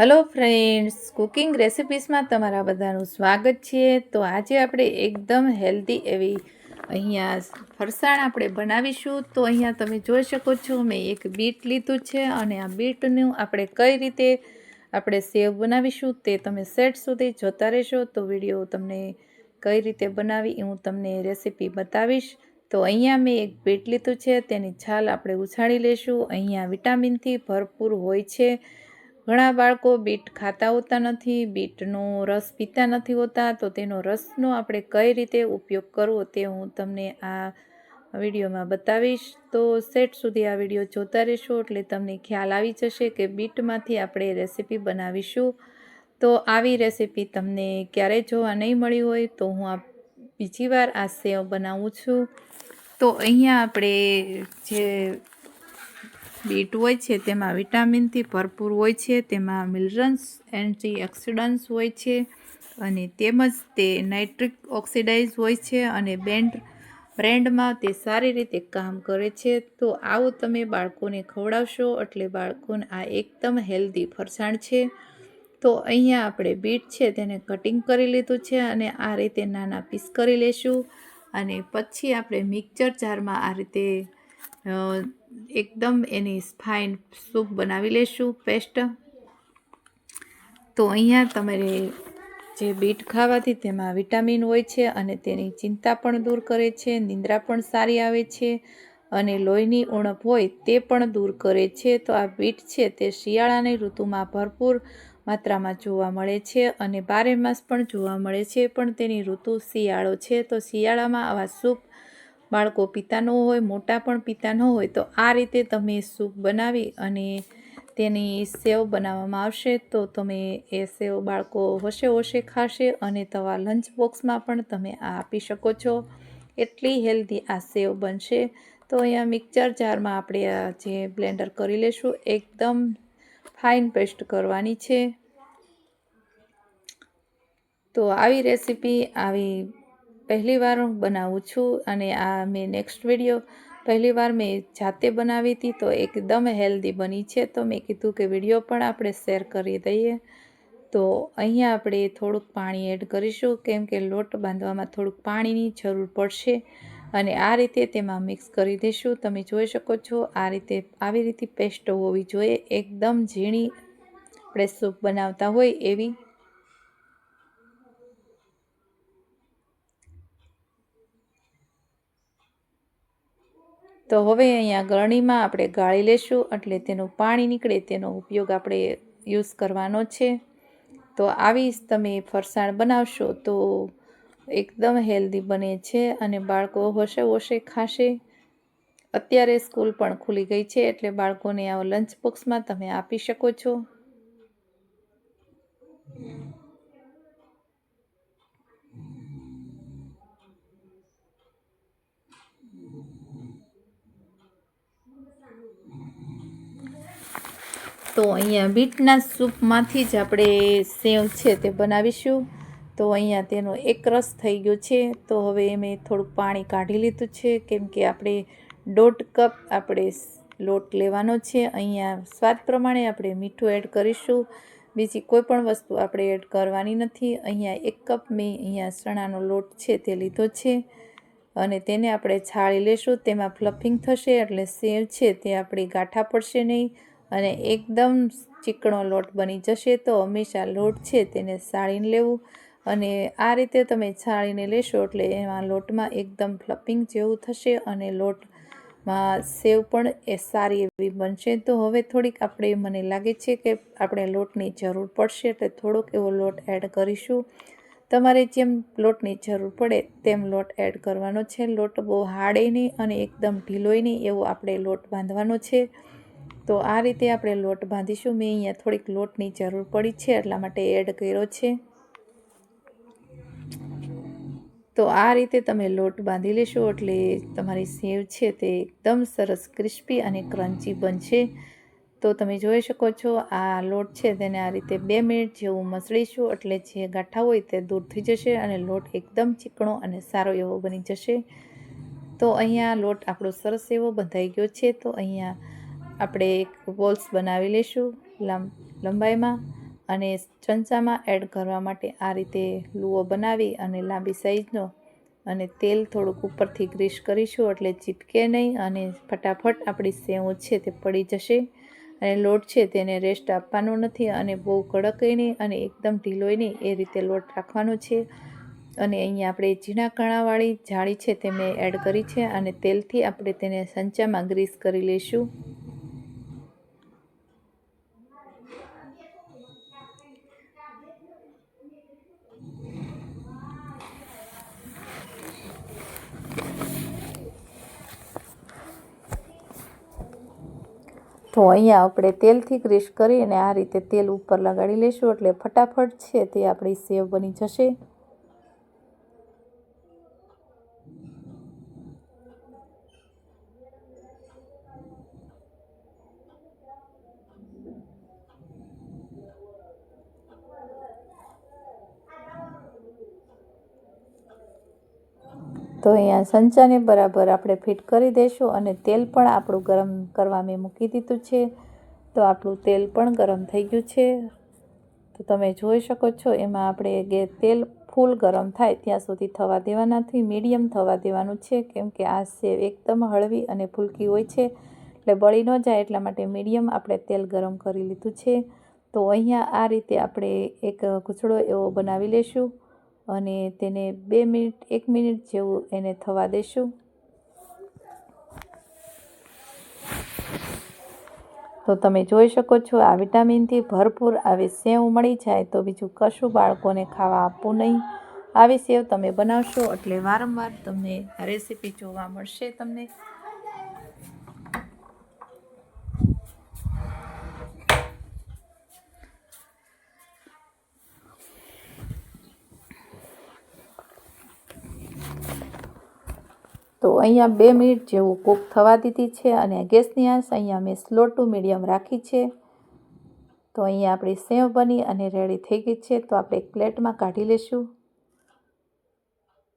Hello friends cooking રેસિપીસમાં તમારા બધાનું સ્વાગત છે. તો આજે આપણે એકદમ હેલ્ધી એવી અહીંયા ફરસાણ આપણે બનાવીશું. તો અહીંયા તમે જોઈ શકો છો, મેં એક બીટ લીધું છે અને આ બીટનું આપણે કઈ રીતે આપણે સેવ બનાવીશું તે તમે સેટ સુધી જોતા રહેશો તો વીડિયો તમને કઈ રીતે બનાવી હું તમને રેસીપી બતાવીશ. તો અહીંયા મેં એક બીટ લીધું છે, તેની છાલ આપણે ઉછાળી લેશું અહીંયા વિટામિનથી ભરપૂર હોય છે. ઘણા બાળકો બીટ ખાતા હોતા નથી, બીટનો રસ પીતા નથી હોતા, તો તેનો રસનો આપણે કઈ રીતે ઉપયોગ કરવો તે હું તમને આ વિડીયોમાં બતાવીશ. તો સેટ સુધી આ વીડિયો જોતા રહેશો એટલે તમને ખ્યાલ આવી જશે કે બીટમાંથી આપણે રેસીપી બનાવીશું. તો આવી રેસીપી તમને ક્યારેય જોવા નહીં મળી હોય તો હું આ બીજી વાર આ સેવ બનાવું છું. તો અહીંયા આપણે જે બીટ હોય છે, તેમાં વિટામિનથી ભરપૂર હોય છે, તેમાં મિનરલ્સ એન્ટી ઓક્સિડન્ટ્સ હોય છે અને તેમજ તે નાઇટ્રિક ઓક્સિડાઇઝ હોય છે અને બેન્ડ બ્રેન્ડમાં તે સારી રીતે કામ કરે છે. તો આવું તમે બાળકોને ખવડાવશો એટલે બાળકોને આ એકદમ હેલ્ધી ફરસાણ છે. તો અહીંયા આપણે બીટ છે, તેને કટિંગ કરી લીધું છે અને આ રીતે નાના પીસ કરી લેશું અને પછી આપણે મિક્સર જારમાં આ રીતે એકદમ એની ફાઇન સૂપ બનાવી લેશું, પેસ્ટ. તો અહીંયા તમારે જે બીટ ખાવાથી તેમાં વિટામિન હોય છે અને તેની ચિંતા પણ દૂર કરે છે, નિંદ્રા પણ સારી આવે છે અને લોહીની ઉણપ હોય તે પણ દૂર કરે છે. તો આ બીટ છે તે શિયાળાની ઋતુમાં ભરપૂર માત્રામાં જોવા મળે છે અને બારે માસ પણ જોવા મળે છે, પણ તેની ઋતુ શિયાળો છે. તો શિયાળામાં આવા સૂપ બાળકો પિતા ન હોય, મોટા પણ પીતા ન હોય, તો આ રીતે તમે સૂપ બનાવી અને તેની સેવ બનાવવામાં આવશે. તો તમે એ સેવ બાળકો હોશે હોશે ખાશે અને તમારા લંચ બોક્સમાં પણ તમે આ આપી શકો છો. એટલી હેલ્ધી આ સેવ બનશે. તો અહીંયા મિક્સર જારમાં આપણે આ જે બ્લેન્ડર કરી લેશું, એકદમ ફાઇન પેસ્ટ કરવાની છે. તો આવી રેસીપી, આવી પહેલી વાર હું બનાવું છું અને આ મેં નેક્સ્ટ વીડિયો પહેલી વાર મેં જાતે બનાવી હતી તો એકદમ હેલ્ધી બની છે. તો મેં કીધું કે વીડિયો પણ આપણે શેર કરી દઈએ. તો અહીંયા આપણે થોડુંક પાણી એડ કરીશું. કેમ કે લોટ બાંધવામાં થોડુંક પાણીની જરૂર પડશે અને આ રીતે તેમાં મિક્સ કરી દઈશું. તમે જોઈ શકો છો, આ રીતે આવી રીતે પેસ્ટ હોવી જોઈએ. એકદમ ઝીણી આપણે સૂપ બનાવતા હોય એવી તો હવે અહીંયા ગળણીમાં આપણે ગાળી લેશું એટલે તેનું પાણી નીકળે, તેનો ઉપયોગ આપણે યુઝ કરવાનો છે. તો આવી તમે ફરસાણ બનાવશો તો એકદમ હેલ્ધી બને છે અને બાળકો હોશે હોશે, ખાશે. અત્યારે સ્કૂલ પણ ખુલી ગઈ છે એટલે બાળકોને આ લંચ બોક્સમાં તમે આપી શકો છો. તો અહીંયા બીટના સૂપમાંથી જ આપણે સેવ છે તે બનાવીશું. તો અહીંયા તેનો એક રસ થઈ ગયો છે. તો હવે મેં થોડુંક પાણી કાઢી લીધું છે. કેમ કે આપણે દોઢ કપ આપણે લોટ લેવાનો છે. અહીંયા સ્વાદ પ્રમાણે આપણે મીઠું એડ કરીશું. બીજી કોઈ પણ વસ્તુ આપણે એડ કરવાની નથી. અહીંયા એક કપ મેં અહીંયા ચણાનો લોટ છે તે લીધો છે. અને તેને આપણે છાળી લેશું. તેમાં ફ્લફિંગ થશે એટલે સેવ છે તે આપણી ગાંઠા પડશે નહીં. અને એકદમ ચીકણો લોટ બની જશે તો હંમેશા લોટ છે તેને સાળીને લેવું. અને આ રીતે તમે છાળીને લેશો એટલે એમાં લોટમાં એકદમ ફ્લપિંગ જેવું થશે અને લોટમાં સેવ પણ એ સારી એવી બનશે. તો હવે થોડીક આપણે મને લાગે છે કે આપણે લોટની જરૂર પડશે એટલે થોડોક એવો લોટ એડ કરીશું. તમારે જેમ લોટની જરૂર પડે તેમ લોટ એડ કરવાનો છે. લોટ બહુ હાડે નહીં અને એકદમ ઢીલોય નહીં એવો આપણે લોટ બાંધવાનો છે. તો આ રીતે આપણે લોટ બાંધીશું. મેં અહીંયા થોડીક લોટની જરૂર પડી છે, એટલા માટે એડ કર્યો છે. તો આ રીતે તમે લોટ બાંધી લેશો એટલે તમારી સેવ છે તે એકદમ સરસ ક્રિસ્પી અને ક્રન્ચી બનશે. તો તમે જોઈ શકો છો, આ લોટ છે તેને આ રીતે બે મિનિટ જેવું મસળીશું એટલે જે ગાંઠા હોય તે દૂર થઈ જશે અને લોટ એકદમ ચીકણો અને સારો એવો બની જશે. તો અહીંયા લોટ આપણો સરસ એવો બંધાઈ ગયો છે. તો અહીંયા આપણે એક બોલ્સ બનાવી લઈશું લંબાઈમાં અને ચમચામાં એડ કરવા માટે આ રીતે લૂવો બનાવી અને લાંબી સાઈઝનો અને તેલ થોડુંક ઉપરથી ગ્રીસ કરીશું એટલે ચીપકે નહીં અને ફટાફટ આપણી સેવ છે તે પડી જશે અને લોટ છે તેને રેસ્ટ આપવાનો નથી અને બહુ કડક નહીં અને એકદમ ઢીલોય નહીં એ રીતે લોટ રાખવાનો છે અને અહીંયા આપણે ઝીણા કણાવાળી જાળી છે તે મેં એડ કરી છે અને તેલથી આપણે તેને સંચામાં ગ્રીસ કરી લઈશું. તો અહીંયા આપણે તેલથી ગ્રીસ કરી અને આ રીતે તેલ ઉપર લગાડી લઈશું એટલે ફટાફટ છે તે આપણી સેવ બની જશે. તો અહીંયા સંચાને બરાબર આપણે ફિટ કરી દઈશું અને તેલ પણ આપણું ગરમ કરવા મેં મૂકી દીધું છે. તો આપણું તેલ પણ ગરમ થઈ ગયું છે. તો તમે જોઈ શકો છો, એમાં આપણે તેલ ફૂલ ગરમ થાય ત્યાં સુધી થવા દેવા નથી, મીડિયમ થવા દેવાનું છે, કેમ કે આ સેવ એકદમ હળવી અને ફૂલકી હોય છે. એટલે બળી ન જાય, એટલા માટે મીડિયમ આપણે તેલ ગરમ કરી લીધું છે. તો અહીંયા આ રીતે આપણે એક ગુછડો એવો બનાવી લઈશું અને તેને બે મિનિટ, એક મિનિટ જેવું એને થવા દઈશું તો તમે જોઈ શકો છો, આ વિટામિનથી ભરપૂર આવી સેવ મળી જાય તો બીજું કશું બાળકોને ખાવા આપવું નહીં. આવી સેવ તમે બનાવશો એટલે વારંવાર તમને રેસીપી જોવા મળશે તમને. તો અહીંયા બે મિનિટ જેવું કૂક થવા દીધી છે અને ગેસની આંચ અહીંયા મેં સ્લો ટુ મીડિયમ રાખી છે. તો અહીંયા આપણી સેવ બની અને રેડી થઈ ગઈ છે. તો આપણે એક પ્લેટમાં કાઢી લઈશું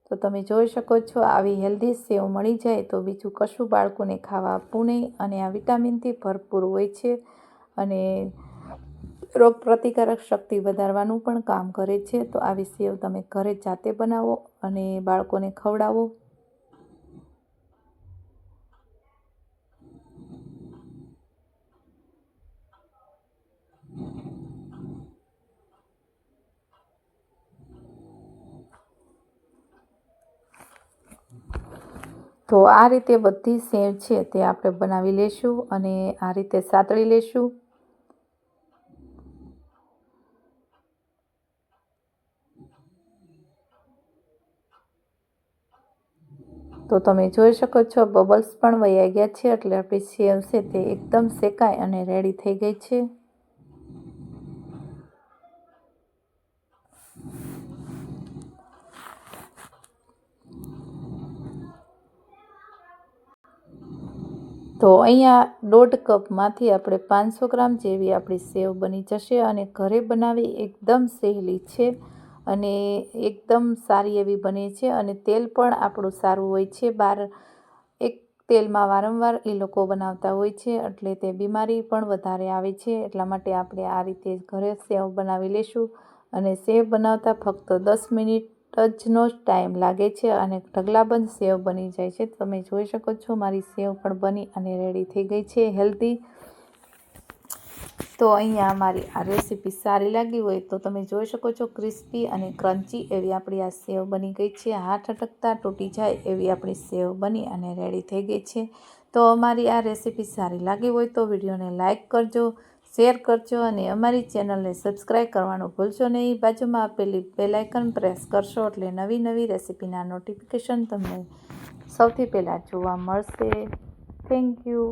તો તમે જોઈ શકો છો આવી હેલ્ધી સેવ મળી જાય તો બીજું કશું બાળકોને ખાવા આપવું નહીં અને આ વિટામિનથી ભરપૂર હોય છે અને રોગ પ્રતિકારક શક્તિ વધારવાનું પણ કામ કરે છે. તો આવી સેવ તમે ઘરે જાતે બનાવો અને બાળકોને ખવડાવો. તો આ રીતે બધી સેવ છે તે આપણે બનાવી લઈશું અને આ રીતે સાતળી લઈશું તો તમે જોઈ શકો છો, બબલ્સ પણ વયા ગયા છે એટલે આપણી સેવ છે તે એકદમ શેકાય અને રેડી થઈ ગઈ છે. તો અહીંયા દોઢ કપમાંથી આપણે પાંચસો ગ્રામ જેવી આપણી સેવ બની જશે અને ઘરે બનાવી એકદમ સહેલી છે અને એકદમ સારી એવી બને છે અને તેલ પણ આપણું સારું હોય છે. બહાર એક તેલમાં વારંવાર એ લોકો બનાવતા હોય છે એટલે તે બીમારી પણ વધારે આવે છે. એટલા માટે આપણે આ રીતે ઘરે સેવ બનાવી લઈશું અને સેવ બનાવતા ફક્ત દસ મિનિટ ટચનો જ ટાઈમ લાગે છે અને ઢગલાબંધ સેવ બની જાય છે. તમે જોઈ શકો છો મારી સેવ પણ બની અને રેડી થઈ ગઈ છે હેલ્ધી તો અહીંયા મારી આ રેસીપી સારી લાગી હોય તો તમે જોઈ શકો છો ક્રિસ્પી અને ક્રન્ચી એવી આપણી આ સેવ બની ગઈ છે. હાથ અટકતા તૂટી જાય એવી આપણી સેવ બની અને રેડી થઈ ગઈ છે. તો અમારી આ રેસીપી સારી લાગી હોય તો વિડીયોને લાઇક કરજો. શેર કરજો અને અમારી ચેનલને સબસ્ક્રાઈબ કરવાનું ભૂલશો નહીં. બાજુમાં આપેલી બેલાઇકન પ્રેસ કરશો એટલે નવી નવી રેસીપીના નોટિફિકેશન તમને સૌથી પહેલાં જોવા મળશે. Thank you